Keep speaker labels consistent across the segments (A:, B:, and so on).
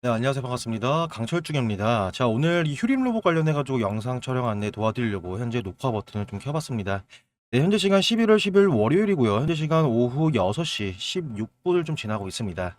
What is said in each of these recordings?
A: 네, 안녕하세요. 반갑습니다. 강철중입니다. 자, 오늘 이 휴림 로봇 관련해가지고 영상 촬영 안내 도와드리려고 현재 녹화 버튼을 좀 켜봤습니다. 네, 현재 시간 11월 10일 월요일이고요. 현재 시간 오후 6시 16분을 좀 지나고 있습니다.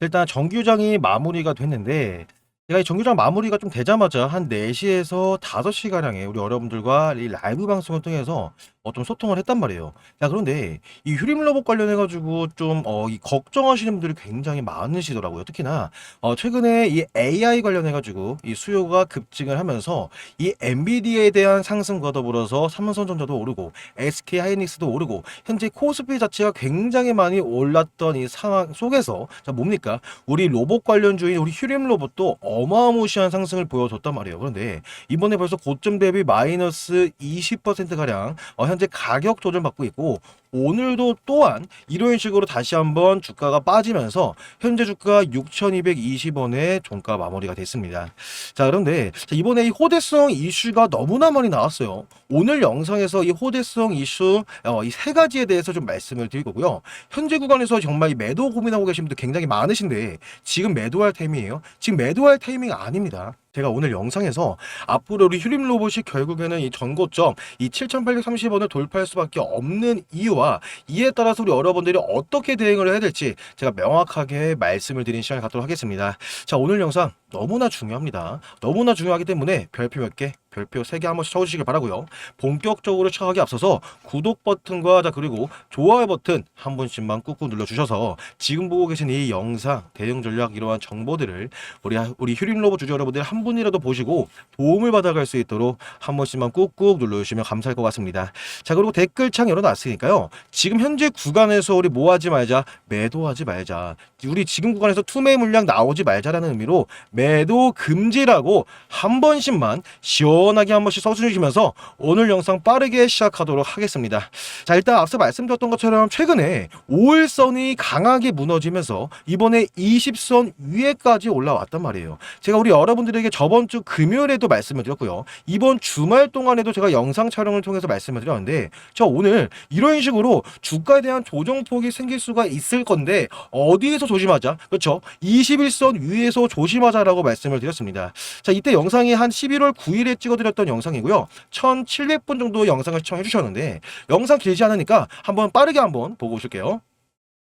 A: 일단 정규장이 마무리가 됐는데, 제가 이 정규장 마무리가 좀 되자마자 한 4시에서 5시가량의 우리 여러분들과 이 라이브 방송을 통해서 어, 좀 소통을 했단 말이에요. 자, 그런데 이 휴림 로봇 관련해가지고 좀, 어, 이 걱정하시는 분들이 굉장히 많으시더라고요. 특히나, 어, 최근에 이 AI 관련해가지고 이 수요가 급증을 하면서 이 엔비디아에 대한 상승과 더불어서 삼성전자도 오르고 SK 하이닉스도 오르고 현재 코스피 자체가 굉장히 많이 올랐던 이 상황 속에서 자 뭡니까 우리 로봇 관련주인 우리 휴림 로봇도 어마무시한 상승을 보여줬단 말이에요. 그런데 이번에 벌써 고점 대비 마이너스 20% 가량 어, 현재 가격 조정 받고 있고 오늘도 또한 이런 식으로 다시 한번 주가가 빠지면서 현재 주가 6,220원에 종가 마무리가 됐습니다. 자, 그런데 자, 이번에 이 호대성 이슈가 너무나 많이 나왔어요. 오늘 영상에서 이 호대성 이슈 어, 이 세 가지에 대해서 좀 말씀을 드릴 거고요. 현재 구간에서 정말 이 매도 고민하고 계신 분들 굉장히 많으신데 지금 매도할 타이밍이에요. 지금 매도할 타이밍 아닙니다. 제가 오늘 영상에서 앞으로 우리 휴림 로봇이 결국에는 이 전고점 이 7,830원을 돌파할 수밖에 없는 이유 와 이에 따라서 우리 여러분들이 어떻게 대응을 해야 될지 제가 명확하게 말씀을 드린 시간을 갖도록 하겠습니다. 자, 오늘 영상 너무나 중요합니다. 너무나 중요하기 때문에 별표 몇 개, 별표 세개한 번씩 쳐주시길 바라고요. 본격적으로 시작하기 앞서서 구독 버튼과 자 그리고 좋아요 버튼 한 번씩만 꾹꾹 눌러주셔서 지금 보고 계신 이 영상 대응 전략 이러한 정보들을 우리 우리 휴림 로봇 주주 여러분들 한 분이라도 보시고 도움을 받아갈 수 있도록 한 번씩만 꾹꾹 눌러주시면 감사할 것 같습니다. 자 그리고 댓글창 열어놨으니까요. 지금 현재 구간에서 우리 뭐 하지 말자, 매도하지 말자. 우리 지금 구간에서 투매 물량 나오지 말자라는 의미로 매도 금지라고 한 번씩만 시원 하게 한 번씩 써주시면서 오늘 영상 빠르게 시작하도록 하겠습니다. 자 일단 앞서 말씀드렸던 것처럼 최근에 5일선이 강하게 무너지면서 이번에 20선 위에까지 올라왔단 말이에요. 제가 우리 여러분들에게 저번 주 금요일에도 말씀을 드렸고요. 이번 주말 동안에도 제가 영상 촬영을 통해서 말씀을 드렸는데 저 오늘 이런 식으로 주가에 대한 조정폭이 생길 수가 있을 건데 어디에서 조심하자? 그렇죠. 21선 위에서 조심하자라고 말씀을 드렸습니다. 자, 이때 영상이 한 11월 9일에 찍 어드렸던 영상이고요. 1,700분 정도 영상을 시청해 주셨는데 영상 길지 않으니까 한번 빠르게 한번 보고 오실게요.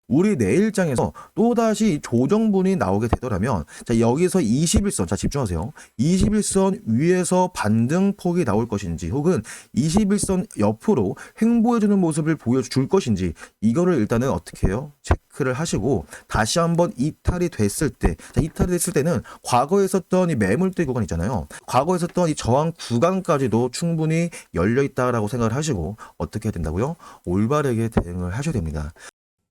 B: 우리 내일장에서 또다시 조정분이 나오게 되더라면 자 여기서 21선 자 집중하세요. 21선 위에서 반등폭이 나올 것인지 혹은 21선 옆으로 횡보해주는 모습을 보여줄 것인지 이거를 일단은 어떻게 해요? 체크를 하시고 다시 한번 이탈이 됐을 때 자, 이탈이 됐을 때는 과거에 있었던 이 매물대 구간 있잖아요. 과거에 있었던 이 저항 구간까지도 충분히 열려 있다라고 생각을 하시고 어떻게 해야 된다고요? 올바르게 대응을 하셔야 됩니다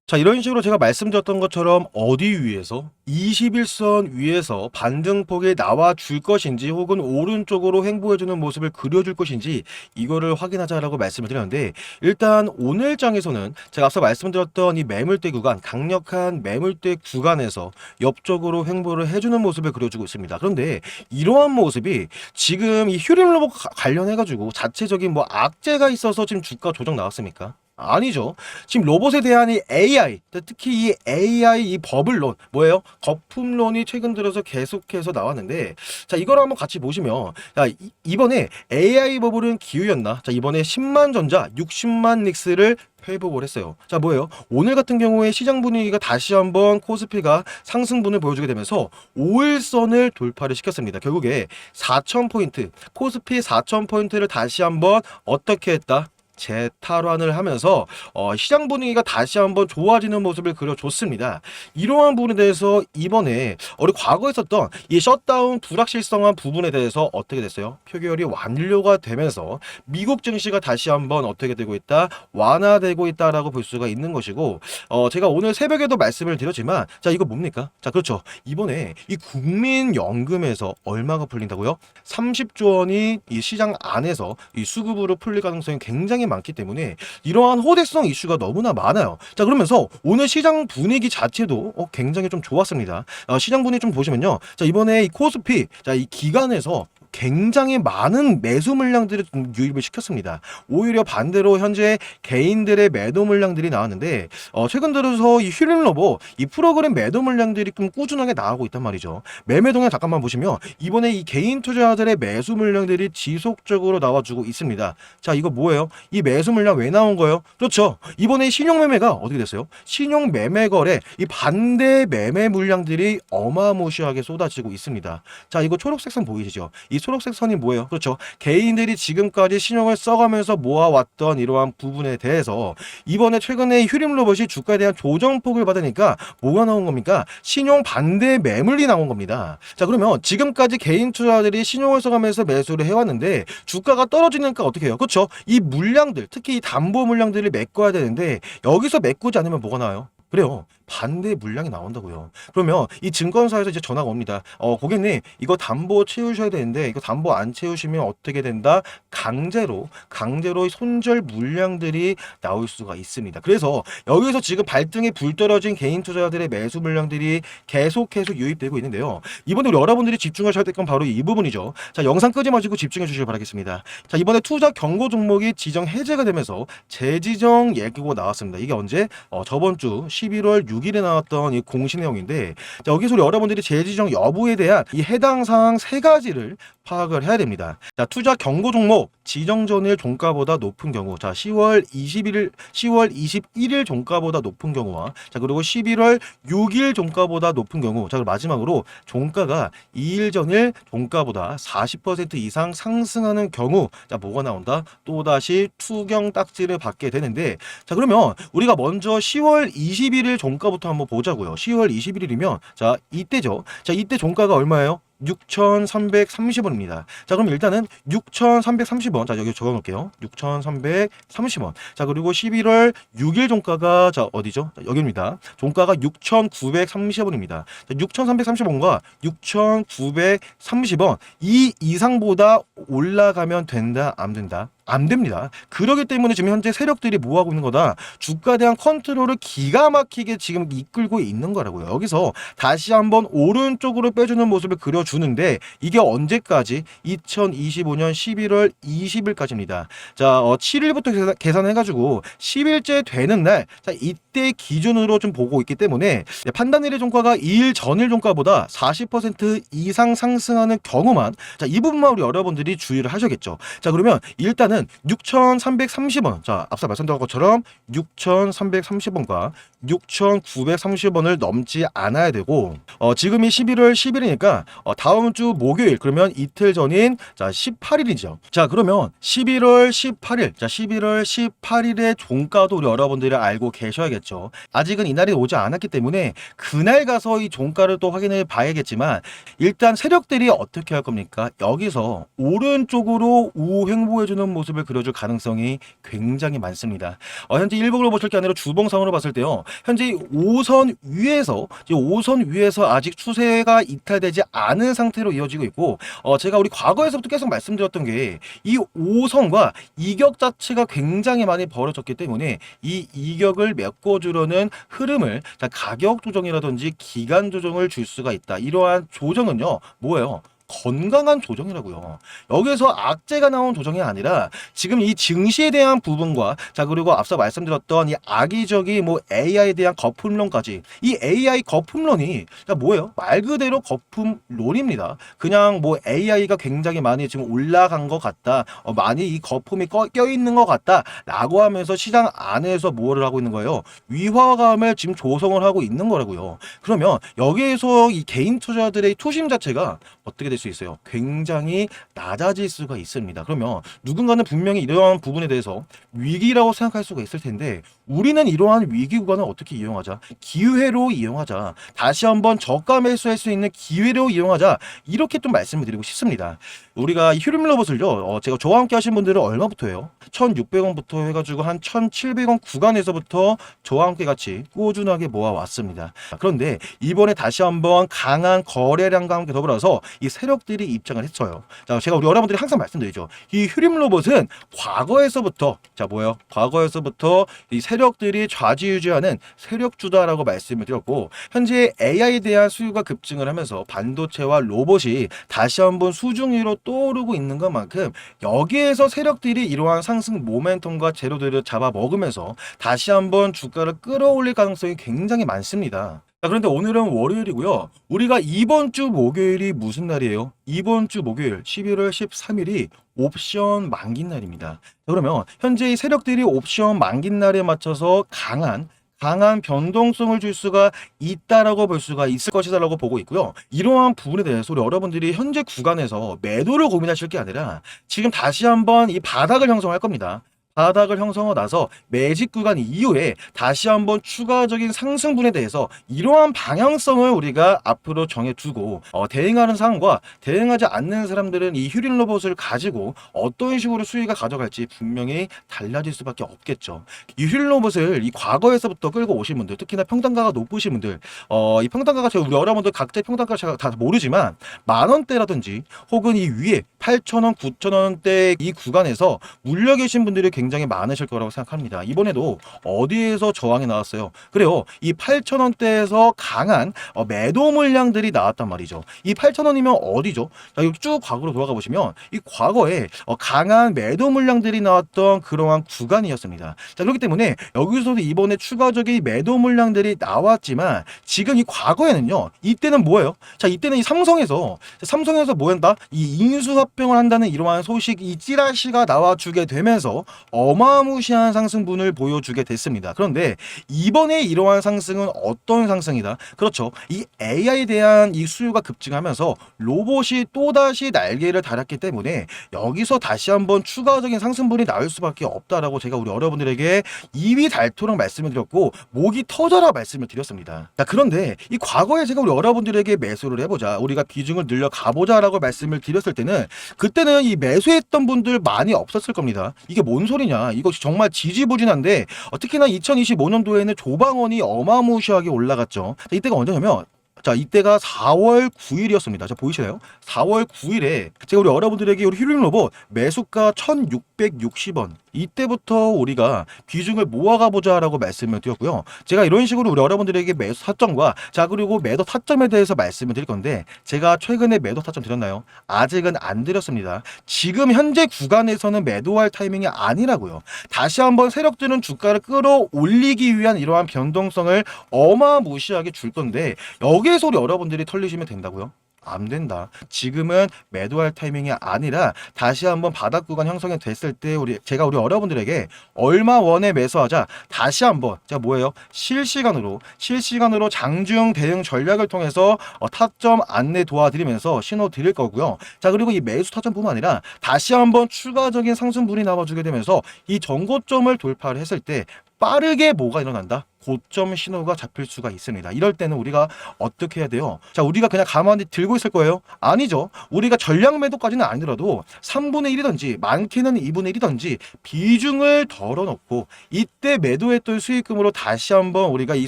A: 자, 이런 식으로 제가 말씀드렸던 것처럼 어디 위에서 21선 위에서 반등폭이 나와 줄 것인지 혹은 오른쪽으로 횡보해주는 모습을 그려줄 것인지 이거를 확인하자라고 말씀을 드렸는데 일단 오늘 장에서는 제가 앞서 말씀드렸던 이 매물대 구간 강력한 매물대 구간에서 옆쪽으로 횡보를 해주는 모습을 그려주고 있습니다. 그런데 이러한 모습이 지금 이 휴림 로봇 관련해가지고 자체적인 뭐 악재가 있어서 지금 주가 조정 나왔습니까? 아니죠. 지금 로봇에 대한 이 AI, 특히 이 AI 이 버블론, 뭐예요? 거품론이 최근 들어서 계속해서 나왔는데, 자, 이걸 한번 같이 보시면, 자, 이- 이번에 AI 버블은 기회였나? 자, 이번에 10만 전자, 60만 닉스를 회복을 했어요. 자, 뭐예요? 오늘 같은 경우에 시장 분위기가 다시 한번 코스피가 상승분을 보여주게 되면서 5일선을 돌파를 시켰습니다. 결국에 4,000포인트, 코스피 4,000포인트를 다시 한번 어떻게 했다? 재탈환을 하면서 어, 시장 분위기가 다시 한번 좋아지는 모습을 그려줬습니다. 이러한 부분에 대해서 이번에 우리 과거에 있었던 이 셧다운 불확실성한 부분에 대해서 어떻게 됐어요? 표결이 완료가 되면서 미국 증시가 다시 한번 어떻게 되고 있다? 완화되고 있다라고 볼 수가 있는 것이고 어, 제가 오늘 새벽에도 말씀을 드렸지만 자 이거 뭡니까? 자 그렇죠. 이번에 이 국민연금에서 얼마가 풀린다고요? 30조 원이 이 시장 안에서 이 수급으로 풀릴 가능성이 굉장히 많기 때문에 이러한 호대성 이슈가 너무나 많아요. 자 그러면서 오늘 시장 분위기 자체도 어, 굉장히 좀 좋았습니다. 어, 시장 분위기 좀 보시면요. 자 이번에 이 코스피 자 이 기간에서 굉장히 많은 매수 물량들을 좀 유입을 시켰습니다. 오히려 반대로 현재 개인들의 매도 물량들이 나왔는데 어, 최근 들어서 이 휴림로보 이 프로그램 매도 물량들이 좀 꾸준하게 나오고 있단 말이죠. 매매동에 잠깐만 보시면 이번에 이 개인 투자자들의 매수 물량들이 지속적으로 나와주고 있습니다. 자 이거 뭐예요? 이 매수 물량 왜 나온 거예요? 그렇죠. 이번에 신용 매매가 어떻게 됐어요? 신용 매매 거래 이 반대 매매 물량들이 어마무시하게 쏟아지고 있습니다. 자 이거 초록색 선 보이시죠? 이 초록색 선이 뭐예요? 그렇죠. 개인들이 지금까지 신용을 써가면서 모아왔던 이러한 부분에 대해서 이번에 최근에 휴림 로봇이 주가에 대한 조정폭을 받으니까 뭐가 나온 겁니까? 신용 반대 매물이 나온 겁니다. 자 그러면 지금까지 개인 투자들이 신용을 써가면서 매수를 해왔는데 주가가 떨어지니까 어떻게 해요? 그렇죠. 이 물량들 특히 이 담보 물량들을 메꿔야 되는데 여기서 메꾸지 않으면 뭐가 나와요? 그래요. 반대 물량이 나온다고요. 그러면 이 증권사에서 이제 전화가 옵니다. 어, 고객님, 이거 담보 채우셔야 되는데, 이거 담보 안 채우시면 어떻게 된다? 강제로, 강제로 손절 물량들이 나올 수가 있습니다. 그래서 여기서 지금 발등에 불 떨어진 개인 투자자들의 매수 물량들이 계속해서 유입되고 있는데요. 이번에 우리 여러분들이 집중하셔야 될 건 바로 이 부분이죠. 자, 영상 끄지 마시고 집중해 주시길 바라겠습니다. 자, 이번에 투자 경고 종목이 지정 해제가 되면서 재지정 예고가 나왔습니다. 이게 언제? 어, 저번 주 11월 6 일에 나왔던 이 공시 내용인데 자, 여기서 우리 여러분들이 재지정 여부에 대한 이 해당 사항 세 가지를 파악을 해야 됩니다. 자, 투자 경고 종목 지정 전일 종가보다 높은 경우, 자, 10월 21일, 10월 21일 종가보다 높은 경우와, 자, 그리고 11월 6일 종가보다 높은 경우, 자, 그리고 마지막으로 종가가 2일 전일 종가보다 40% 이상 상승하는 경우, 자, 뭐가 나온다? 또다시 투경 딱지를 받게 되는데, 자, 그러면 우리가 먼저 10월 21일 종가 부터 한번 보자고요. 10월 21일이면, 자, 이때죠. 자, 이때 종가가 얼마예요? 6,330원입니다. 자, 그럼 일단은 6,330원. 자, 여기 적어 놓을게요. 6,330원. 자, 그리고 11월 6일 종가가 자, 어디죠? 자, 여기입니다. 종가가 6,930원입니다. 자, 6,330원과 6,930원 이 이상보다 올라가면 된다, 안 된다? 안 됩니다. 그러기 때문에 지금 현재 세력들이 뭐 하고 있는 거다? 주가에 대한 컨트롤을 기가 막히게 지금 이끌고 있는 거라고요. 여기서 다시 한번 오른쪽으로 빼주는 모습을 그려주는데 이게 언제까지? 2025년 11월 20일까지입니다. 자, 어, 7일부터 계산, 해가지고 10일째 되는 날, 자, 이때 기준으로 좀 보고 있기 때문에 네, 판단일의 종가가 2일 전일 종가보다 40% 이상 상승하는 경우만, 자, 이 부분만 우리 여러분들이 주의를 하셔야겠죠. 자, 그러면 일단은 6,330원, 자, 앞서 말씀드린 것처럼 6,330원과 6,930원을 넘지 않아야 되고, 어, 지금이 11월 10일이니까, 어, 다음 주 목요일, 그러면 이틀 전인, 자, 18일이죠. 자, 그러면 11월 18일, 자, 11월 18일의 종가도 우리 여러분들이 알고 계셔야겠죠. 아직은 이날이 오지 않았기 때문에, 그날 가서 이 종가를 또 확인해 봐야겠지만, 일단 세력들이 어떻게 할 겁니까? 여기서 오른쪽으로 우행보해주는 모습 을 그려줄 가능성이 굉장히 많습니다. 어, 현재 일봉으로 보실 게 아니라 주봉상으로 봤을 때요. 현재 5선 위에서 이제 5선 위에서 아직 추세가 이탈되지 않은 상태로 이어지고 있고 어, 제가 우리 과거에서부터 계속 말씀드렸던 게 이 5선과 이격 자체가 굉장히 많이 벌어졌기 때문에 이 이격을 메꿔주려는 흐름을 자, 가격 조정이라든지 기간 조정을 줄 수가 있다. 이러한 조정은요. 뭐예요? 건강한 조정이라고요. 여기서 악재가 나온 조정이 아니라 지금 이 증시에 대한 부분과 자 그리고 앞서 말씀드렸던 이 악의적인 뭐 AI에 대한 거품론까지 이 AI 거품론이 자 뭐예요? 말 그대로 거품론입니다. 그냥 뭐 AI가 굉장히 많이 지금 올라간 것 같다. 어, 많이 이 거품이 껴, 껴 있는 것 같다라고 하면서 시장 안에서 뭐를 하고 있는 거예요? 위화감을 지금 조성을 하고 있는 거라고요. 그러면 여기에서 이 개인 투자들의 투심 자체가 어떻게 될수 있어요? 굉장히 낮아질 수가 있습니다. 그러면 누군가는 분명히 이러한 부분에 대해서 위기라고 생각할 수가 있을 텐데 우리는 이러한 위기 구간을 어떻게 이용하자? 기회로 이용하자. 다시 한번 저가 매수할 수 있는 기회로 이용하자. 이렇게 좀 말씀을 드리고 싶습니다. 우리가 이 휴림 로봇을요, 어, 제가 저와 함께 하신 분들은 얼마부터예요? 1,600원부터 해가지고 한 1,700원 구간에서부터 저와 함께 같이 꾸준하게 모아왔습니다. 그런데 이번에 다시 한번 강한 거래량과 함께 더불어서 이 세력들이 입장을 했어요. 자, 제가 우리 여러분들이 항상 말씀드리죠. 이 휴림 로봇은 과거에서부터, 자, 뭐예요? 과거에서부터 이 세 력들이 좌지우지하는 세력주다라고 말씀을 드렸고 현재 AI에 대한 수요가 급증을 하면서 반도체와 로봇이 다시 한번 수중 위로 떠오르고 있는 것만큼 여기에서 세력들이 이러한 상승 모멘텀과 재료들을 잡아먹으면서 다시 한번 주가를 끌어올릴 가능성이 굉장히 많습니다. 자, 그런데 오늘은 월요일이고요. 우리가 이번 주 목요일이 무슨 날이에요? 이번 주 목요일 11월 13일이 옵션 만기 날입니다. 자, 그러면 현재 이 세력들이 옵션 만기 날에 맞춰서 강한 강한 변동성을 줄 수가 있다라고 볼 수가 있을 것이다라고 보고 있고요. 이러한 부분에 대해서 우리 여러분들이 현재 구간에서 매도를 고민하실 게 아니라 지금 다시 한번 이 바닥을 형성할 겁니다. 바닥을 형성하고 나서 매직 구간 이후에 다시 한번 추가적인 상승분에 대해서 이러한 방향성을 우리가 앞으로 정해두고 어, 대응하는 상황과 대응하지 않는 사람들은 이 휴린 로봇을 가지고 어떤 식으로 수익을 가져갈지 분명히 달라질 수밖에 없겠죠. 이 휴린 로봇을 이 과거에서부터 끌고 오신 분들, 특히나 평단가가 높으신 분들, 어, 이 평단가가 제가 우리 여러분들 각자의 평단가 제가 다 모르지만 만 원대라든지 혹은 이 위에 8천 원, 9천 원대 이 구간에서 물려 계신 분들이 굉장히 많으실 거라고 생각합니다. 이번에도 어디에서 저항이 나왔어요? 그래요. 이 8천 원대에서 강한 어, 매도 물량들이 나왔단 말이죠. 이 8천 원이면 어디죠? 자, 여기 쭉 과거로 돌아가 보시면 이 과거에 어, 강한 매도 물량들이 나왔던 그러한 구간이었습니다. 자, 그렇기 때문에 여기서도 이번에 추가적인 매도 물량들이 나왔지만 지금 이 과거에는요. 이때는 뭐예요? 자, 이때는 이 삼성에서 삼성에서 뭐 한다? 이 인수합병을 한다는 이러한 소식 이 찌라시가 나와주게 되면서 어마무시한 상승분을 보여주게 됐습니다. 그런데 이번에 이러한 상승은 어떤 상승이다? 그렇죠. 이 AI에 대한 이 수요가 급증하면서 로봇이 또다시 날개를 달았기 때문에 여기서 다시 한번 추가적인 상승분이 나올 수밖에 없다라고 제가 우리 여러분들에게 입이 닳도록 말씀을 드렸고 목이 터져라 말씀을 드렸습니다. 자, 그런데 이 과거에 제가 우리 여러분들에게 매수를 해보자. 우리가 비중을 늘려 가보자라고 말씀을 드렸을 때는 그때는 이 매수했던 분들 많이 없었을 겁니다. 이게 뭔 소리 냐? 이것이 정말 지지부진한데 어, 특히나 2025년도에는 조방원이 어마무시하게 올라갔죠. 자, 이때가 언제냐면 자, 이때가 4월 9일이었습니다. 자, 보이시나요? 4월 9일에 제가 우리 여러분들에게 우리 휴림 로봇 매수가 1660원. 이때부터 우리가 비중을 모아가 보자라고 말씀을 드렸고요. 제가 이런 식으로 우리 여러분들에게 매수 타점과 자 그리고 매도 타점에 대해서 말씀을 드릴 건데 제가 최근에 매도 타점 드렸나요? 아직은 안 드렸습니다. 지금 현재 구간에서는 매도할 타이밍이 아니라고요. 다시 한번 세력들은 주가를 끌어올리기 위한 이러한 변동성을 어마무시하게 줄 건데 여기 우리 여러분들이 털리시면 된다고요? 안 된다. 지금은 매도할 타이밍이 아니라 다시 한번 바닥 구간 형성이 됐을 때 우리 제가 우리 여러분들에게 얼마 원에 매수하자 다시 한번 제가 뭐예요? 실시간으로 실시간으로 장중 대응 전략을 통해서 어, 타점 안내 도와드리면서 신호 드릴 거고요. 자 그리고 이 매수 타점뿐만 아니라 다시 한번 추가적인 상승분이 나와주게 되면서 이 전고점을 돌파를 했을 때 빠르게 뭐가 일어난다? 고점 신호가 잡힐 수가 있습니다. 이럴 때는 우리가 어떻게 해야 돼요? 자, 우리가 그냥 가만히 들고 있을 거예요? 아니죠. 우리가 전량 매도까지는 아니더라도 3분의 1이든지 많게는 2분의 1이든지 비중을 덜어놓고 이때 매도했던 수익금으로 다시 한번 우리가 이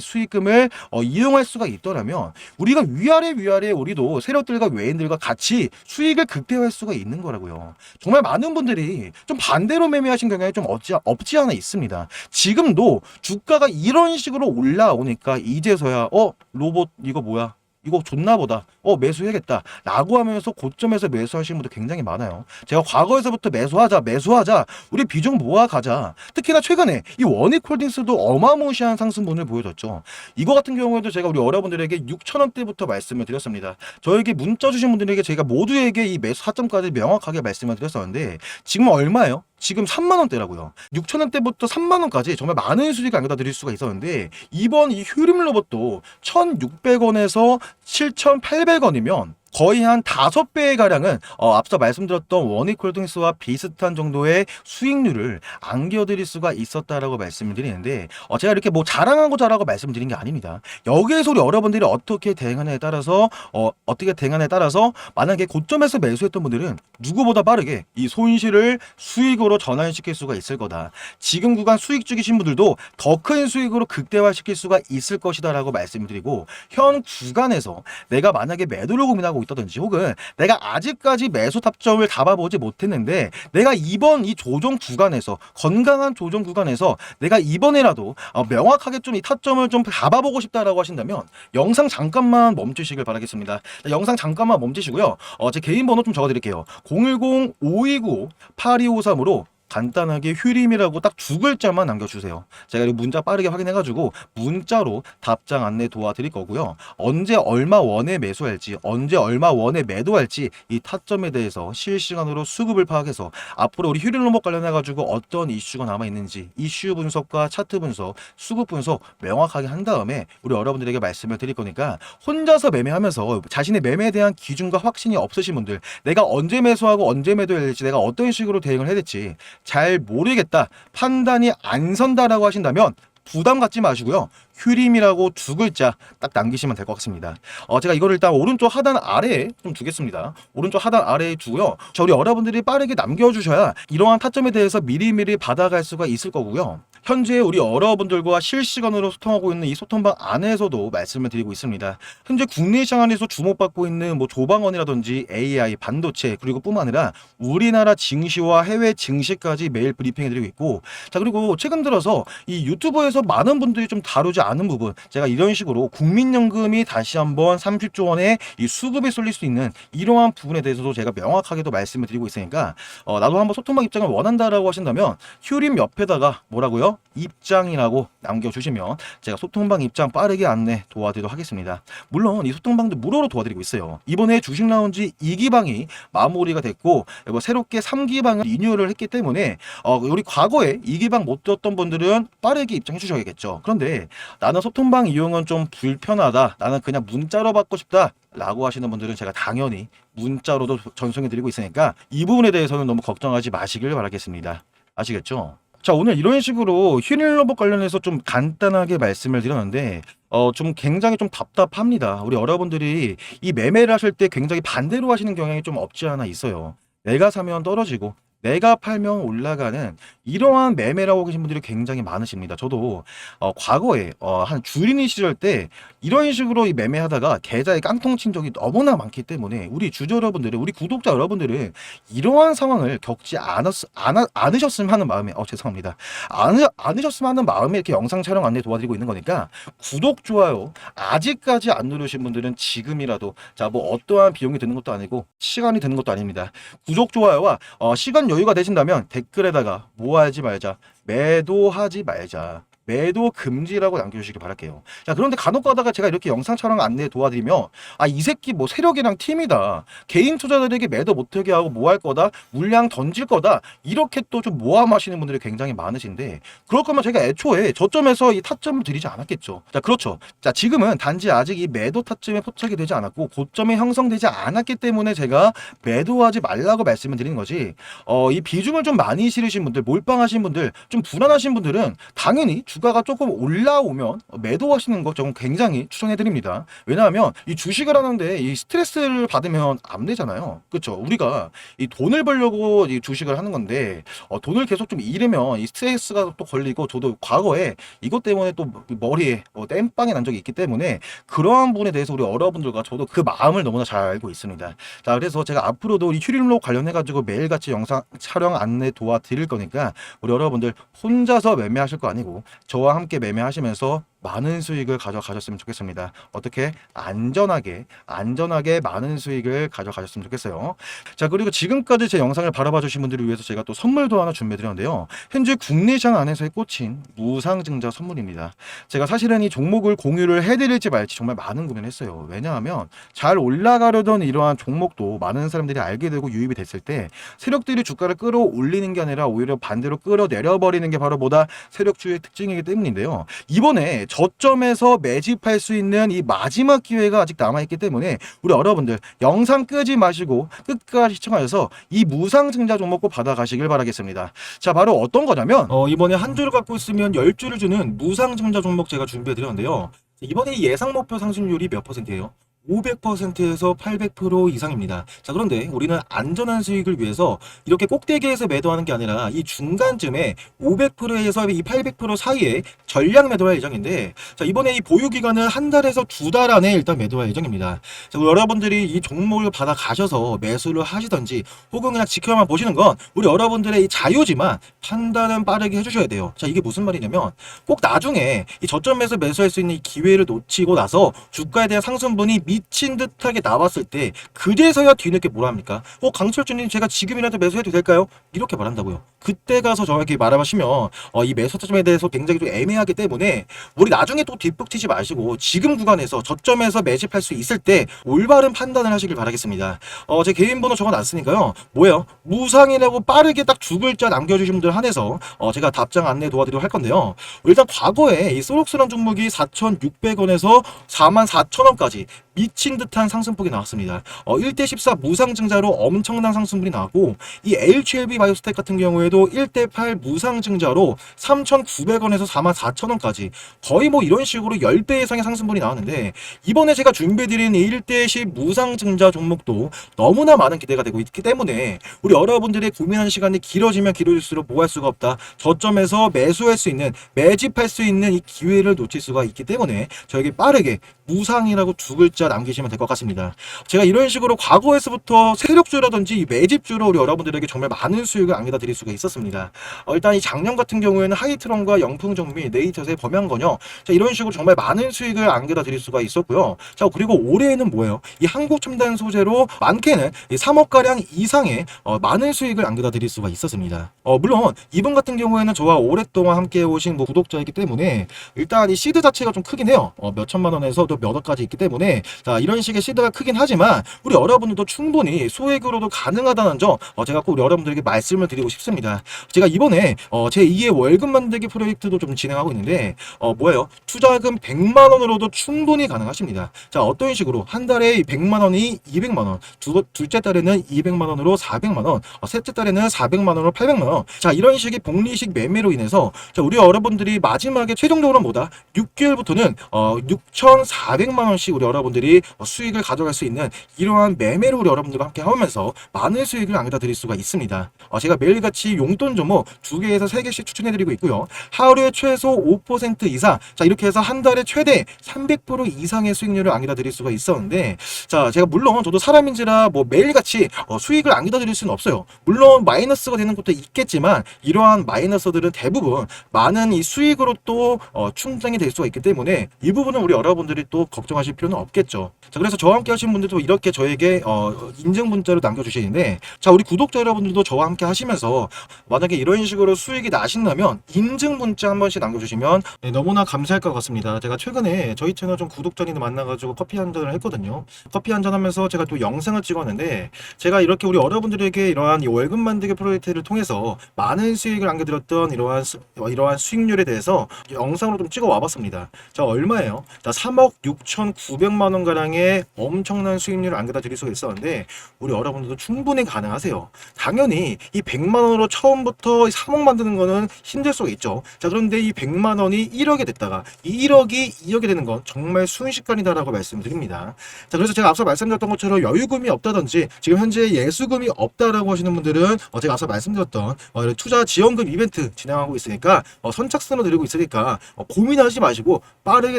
A: 수익금을 어, 이용할 수가 있더라면 우리가 위아래 위아래 우리도 세력들과 외인들과 같이 수익을 극대화할 수가 있는 거라고요. 정말 많은 분들이 좀 반대로 매매하신 경향이 좀 없지, 없지 않아 있습니다. 지금도 주가가 이런 식으로 올라오니까 이제서야 어 로봇 이거 뭐야 이거 좋나 보다. 어, 매수해야겠다. 라고 하면서 고점에서 매수하시는 분들 굉장히 많아요. 제가 과거에서부터 매수하자, 매수하자, 우리 비중 모아가자. 특히나 최근에 이 원익 홀딩스도 어마무시한 상승분을 보여줬죠. 이거 같은 경우에도 제가 우리 여러분들에게 6천원대부터 말씀을 드렸습니다. 저에게 문자 주신 분들에게 제가 모두에게 이 매수 사점까지 명확하게 말씀을 드렸었는데 지금 얼마예요? 지금 3만 원대라고요. 6천 원대부터 3만 원까지 정말 많은 수익을 안겨다 드릴 수가 있었는데 이번 이 휴림 로봇도 1,600원에서 7,800 원이면 거의 한 다섯 배의 가량은 어, 앞서 말씀드렸던 원익홀딩스와 비슷한 정도의 수익률을 안겨드릴 수가 있었다라고 말씀을 드리는데 어, 제가 이렇게 뭐 자랑하고 자라고 말씀드린 게 아닙니다. 여기에서 우리 여러분들이 어떻게 대응하냐에 따라서 어, 어떻게 대응하냐에 따라서 만약에 고점에서 매수했던 분들은 누구보다 빠르게 이 손실을 수익으로 전환시킬 수가 있을 거다. 지금 구간 수익 중이신 분들도 더 큰 수익으로 극대화시킬 수가 있을 것이다라고 말씀드리고 현 구간에서 내가 만약에 매도를 고민하고 있다든지 혹은 내가 아직까지 매수 타점을 잡아보지 못했는데 내가 이번 이 조정 구간에서 건강한 조정 구간에서 내가 이번에라도 어, 명확하게 좀 이 타점을 좀 잡아보고 싶다라고 하신다면 영상 잠깐만 멈추시길 바라겠습니다. 자, 영상 잠깐만 멈추시고요. 어, 제 개인 번호 좀 적어드릴게요. 010-5295-8253으로 간단하게 휴림이라고 딱 두 글자만 남겨주세요. 제가 이 문자 빠르게 확인해가지고 문자로 답장 안내 도와드릴 거고요. 언제 얼마 원에 매수할지, 언제 얼마 원에 매도할지 이 타점에 대해서 실시간으로 수급을 파악해서 앞으로 우리 휴림 로봇 관련해가지고 어떤 이슈가 남아 있는지 이슈 분석과 차트 분석, 수급 분석 명확하게 한 다음에 우리 여러분들에게 말씀을 드릴 거니까 혼자서 매매하면서 자신의 매매에 대한 기준과 확신이 없으신 분들, 내가 언제 매수하고 언제 매도해야 될지, 내가 어떤 식으로 대응을 해야 될지 잘 모르겠다, 판단이 안 선다라고 하신다면 부담 갖지 마시고요. 휴림이라고 두 글자 딱 남기시면 될 것 같습니다. 어, 제가 이거를 일단 오른쪽 하단 아래에 좀 두겠습니다. 오른쪽 하단 아래에 두고요. 자, 우리 여러분들이 빠르게 남겨주셔야 이러한 타점에 대해서 미리미리 받아갈 수가 있을 거고요. 현재 우리 여러분들과 실시간으로 소통하고 있는 이 소통방 안에서도 말씀을 드리고 있습니다. 현재 국내 시장 안에서 주목받고 있는 뭐 조방원이라든지 AI, 반도체 그리고 뿐만 아니라 우리나라 증시와 해외 증시까지 매일 브리핑해드리고 있고 자 그리고 최근 들어서 이 유튜브에서 많은 분들이 좀 다루지 않은 부분 제가 이런 식으로 국민연금이 다시 한번 30조 원의 이 수급에 쏠릴 수 있는 이러한 부분에 대해서도 제가 명확하게도 말씀을 드리고 있으니까 어, 나도 한번 소통방 입장을 원한다라고 하신다면 휴림 옆에다가 뭐라고요? 입장이라고 남겨주시면 제가 소통방 입장 빠르게 안내 도와드리도록 하겠습니다. 물론 이 소통방도 무료로 도와드리고 있어요. 이번에 주식 라운지 2기방이 마무리가 됐고 뭐 새롭게 3기방을 리뉴얼을 했기 때문에 어, 우리 과거에 2기방 못 들었던 분들은 빠르게 입장해 주셔야겠죠. 그런데 나는 소통방 이용은 좀 불편하다. 나는 그냥 문자로 받고 싶다. 라고 하시는 분들은 제가 당연히 문자로도 전송해 드리고 있으니까 이 부분에 대해서는 너무 걱정하지 마시길 바라겠습니다. 아시겠죠? 자, 오늘 이런 식으로 휴일 로봇 관련해서 좀 간단하게 말씀을 드렸는데, 어, 좀 굉장히 좀 답답합니다. 우리 여러분들이 이 매매를 하실 때 굉장히 반대로 하시는 경향이 좀 없지 않아 있어요. 내가 사면 떨어지고, 내가 팔면 올라가는 이러한 매매라고 계신 분들이 굉장히 많으십니다. 저도 어, 과거에 어, 한 주린이 시절 때 이런 식으로 이 매매하다가 계좌에 깡통 친 적이 너무나 많기 때문에 우리 주주 여러분들은 우리 구독자 여러분들은 이러한 상황을 겪지 않았, 않아, 않으셨으면 하는 마음에 어 죄송합니다 않으, 않으셨으면 하는 마음에 이렇게 영상 촬영 안내 도와드리고 있는 거니까 구독 좋아요 아직까지 안 누르신 분들은 지금이라도 자 뭐 어떠한 비용이 드는 것도 아니고 시간이 드는 것도 아닙니다 구독 좋아요와 어, 시간 여유가 되신다면 댓글에다가 뭐 하지 말자 매도하지 말자 매도 금지라고 남겨주시길 바랄게요. 자, 그런데 간혹 가다가 제가 이렇게 영상 촬영 안내 도와드리며, 아, 이 새끼 뭐 세력이랑 팀이다. 개인 투자자들에게 매도 못하게 하고 뭐 할 거다. 물량 던질 거다. 이렇게 또 좀 모함하시는 분들이 굉장히 많으신데, 그럴 거면 제가 애초에 저점에서 이 타점을 드리지 않았겠죠. 자, 그렇죠. 자, 지금은 단지 아직 이 매도 타점에 포착이 되지 않았고, 고점이 형성되지 않았기 때문에 제가 매도하지 말라고 말씀을 드리는 거지, 어, 이 비중을 좀 많이 실으신 분들, 몰빵하신 분들, 좀 불안하신 분들은 당연히 주 가가 조금 올라오면 매도하시는 거 조금 굉장히 추천해 드립니다. 왜냐하면 이 주식을 하는데 이 스트레스를 받으면 안 되잖아요. 그렇죠? 우리가 이 돈을 벌려고 이 주식을 하는 건데 어, 돈을 계속 좀 잃으면 이 스트레스가 또 걸리고 저도 과거에 이것 때문에 또 머리에 어, 땜빵이 난 적이 있기 때문에 그러한 부분에 대해서 우리 여러분들과 저도 그 마음을 너무나 잘 알고 있습니다. 자, 그래서 제가 앞으로도 이 휴림로 관련해 가지고 매일같이 영상 촬영 안내 도와드릴 거니까 우리 여러분들 혼자서 매매하실 거 아니고 저와 함께 매매하시면서 많은 수익을 가져가셨으면 좋겠습니다. 어떻게 안전하게 안전하게 많은 수익을 가져가셨으면 좋겠어요. 자 그리고 지금까지 제 영상을 바라봐 주신 분들을 위해서 제가 또 선물도 하나 준비해 드렸는데요. 현재 국내 시장 안에서의 꽂힌 무상증자 선물입니다. 제가 사실은 이 종목을 공유를 해드릴지 말지 정말 많은 고민을 했어요. 왜냐하면 잘 올라가려던 이러한 종목도 많은 사람들이 알게 되고 유입이 됐을 때 세력들이 주가를 끌어올리는 게 아니라 오히려 반대로 끌어내려버리는 게 바로 보다 세력주의 특징이기 때문인데요. 이번에 저점에서 매집할 수 있는 이 마지막 기회가 아직 남아있기 때문에 우리 여러분들 영상 끄지 마시고 끝까지 시청하셔서 이 무상증자 종목 꼭 받아가시길 바라겠습니다. 자 바로 어떤 거냐면 어, 이번에 한 주를 갖고 있으면 10주를 주는 무상증자 종목 제가 준비해 드렸는데요. 이번에 예상 목표 상승률이 몇 퍼센트예요? 500%에서 800% 이상입니다. 자, 그런데 우리는 안전한 수익을 위해서 이렇게 꼭대기에서 매도하는 게 아니라 이 중간쯤에 500%에서 이 800% 사이에 전량 매도할 예정인데, 자, 이번에 이 보유 기간은 한 달에서 두 달 안에 일단 매도할 예정입니다. 자, 여러분들이 이 종목을 받아 가셔서 매수를 하시던지 혹은 그냥 지켜만 보시는 건 우리 여러분들의 이 자유지만 판단은 빠르게 해 주셔야 돼요. 자, 이게 무슨 말이냐면 꼭 나중에 이 저점에서 매수할 수 있는 이 기회를 놓치고 나서 주가에 대한 상승분이 미친 듯하게 나왔을 때 그제서야 뒤늦게 뭐라 합니까? 어, 강철주님 제가 지금이라도 매수해도 될까요? 이렇게 말한다고요. 그때 가서 저에게 말하시면 어, 이 매수 타점에 대해서 굉장히 좀 애매하기 때문에 우리 나중에 또 뒷북 튀지 마시고 지금 구간에서 저점에서 매집할 수 있을 때 올바른 판단을 하시길 바라겠습니다. 어, 제 개인 번호 적어놨으니까요. 뭐예요? 무상이라고 빠르게 딱 두 글자 남겨주신 분들 한해서 어, 제가 답장 안내 도와드리도록 할 건데요. 일단 과거에 이 쏘록스런 종목이 4,600원에서 44,000원까지 미친 듯한 상승폭이 나왔습니다. 어, 1대 14 무상증자로 엄청난 상승분이 나왔고 이 HLB 바이오스텍 같은 경우에도 1대 8 무상증자로 3,900원에서 44,000원까지 거의 뭐 이런 식으로 10배 이상의 상승분이 나왔는데 이번에 제가 준비해드린 이 1대 10 무상증자 종목도 너무나 많은 기대가 되고 있기 때문에 우리 여러분들의 고민하는 시간이 길어지면 길어질수록 뭐 할 수가 없다. 저점에서 매수할 수 있는 매집할 수 있는 이 기회를 놓칠 수가 있기 때문에 저에게 빠르게 무상이라고 두 글자 남기시면 될 것 같습니다. 제가 이런 식으로 과거에서부터 세력주라든지 이 매집주로 우리 여러분들에게 정말 많은 수익을 안겨다 드릴 수가 있었습니다. 어, 일단 이 작년 같은 경우에는 하이트론과 영풍정비, 네이처의 범양건요. 자, 이런 식으로 정말 많은 수익을 안겨다 드릴 수가 있었고요. 자, 그리고 올해에는 뭐예요? 이 한국 첨단 소재로 많게는 이 3억 가량 이상의 어, 많은 수익을 안겨다 드릴 수가 있었습니다. 어, 물론 이분 같은 경우에는 저와 오랫동안 함께 오신 뭐 구독자이기 때문에 일단 이 시드 자체가 좀 크긴 해요. 어, 몇 천만 원에서 또몇 억까지 있기 때문에 자, 이런 식의 시드가 크긴 하지만 우리 여러분들도 충분히 소액으로도 가능하다는 점 어, 제가 꼭 여러분들에게 말씀을 드리고 싶습니다. 제가 이번에 어, 제 2의 월급 만들기 프로젝트도 좀 진행하고 있는데 어, 뭐예요? 투자금 100만 원으로도 충분히 가능하십니다. 자, 어떤 식으로 한 달에 100만 원이 200만 원, 두, 둘째 달에는 200만 원으로 400만 원, 어, 셋째 달에는 400만 원으로 800만 원. 자, 이런 식의 복리식 매매로 인해서 자, 우리 여러분들이 마지막에 최종적으로 뭐다? 6개월부터는 어, 6,400만 원씩 우리 여러분들이 어, 수익을 가져갈 수 있는 이러한 매매를 우리 여러분들과 함께 하면서 많은 수익을 안겨다 드릴 수가 있습니다. 어, 제가 매일같이 용돈 종목 두 개에서 세 개씩 추천해드리고 있고요. 하루에 최소 5% 이상, 자 이렇게 해서 한 달에 최대 300% 이상의 수익률을 안겨다 드릴 수가 있었는데, 자 제가 물론 저도 사람인지라 뭐 매일같이 어, 수익을 안겨다 드릴 수는 없어요. 물론 마이너스가 되는 것도 있겠지만 이러한 마이너스들은 대부분 많은 이 수익으로 또 어, 충당이 될 수가 있기 때문에 이 부분은 우리 여러분들이 또 걱정하실 필요는 없겠죠. 자 그래서 저와 함께 하신 분들도 이렇게 저에게 어, 인증 문자로 남겨주시는데, 자 우리 구독자 여러분들도 저와 함께 하시면서 만약에 이런 식으로 수익이 나신다면 인증 문자 한 번씩 남겨주시면 네, 너무나 감사할 것 같습니다. 제가 최근에 저희 채널 좀 구독자님들 만나가지고 커피 한 잔을 했거든요. 커피 한 잔 하면서 제가 또 영상을 찍었는데 제가 이렇게 우리 여러분들에게 이러한 이 월급 만들기 프로젝트를 통해서 많은 수익을 안겨드렸던 이러한 수, 어, 이러한 수익률에 대해서 영상으로 좀 찍어 와봤습니다. 자 얼마예요? 자 3억 6,900만 원 가량의 엄청난 수익률을 안겨다 드릴 수가 있었는데 우리 여러분들도 충분히 가능하세요. 당연히 이 100만 원으로 처음부터 3억 만드는 거는 힘들 수가 있죠. 자, 그런데 이 100만 원이 1억이 됐다가 이 1억이 2억이 되는 건 정말 순식간이다라고 말씀드립니다. 자, 그래서 제가 앞서 말씀드렸던 것처럼 여유금이 없다든지 지금 현재 예수금이 없다라고 하시는 분들은 어, 제가 앞서 말씀드렸던 어, 투자 지원금 이벤트 진행하고 있으니까 어, 선착순으로 드리고 있으니까 어, 고민하지 마시고 빠르게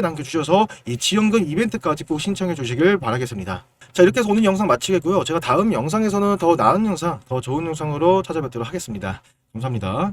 A: 남겨주셔서 이 지원금 이벤트까지 꼭 신청해 주시길 바라겠습니다. 자 이렇게 해서 오늘 영상 마치겠고요. 제가 다음 영상에서는 더 나은 영상, 더 좋은 영상으로 찾아뵙도록 하겠습니다. 감사합니다.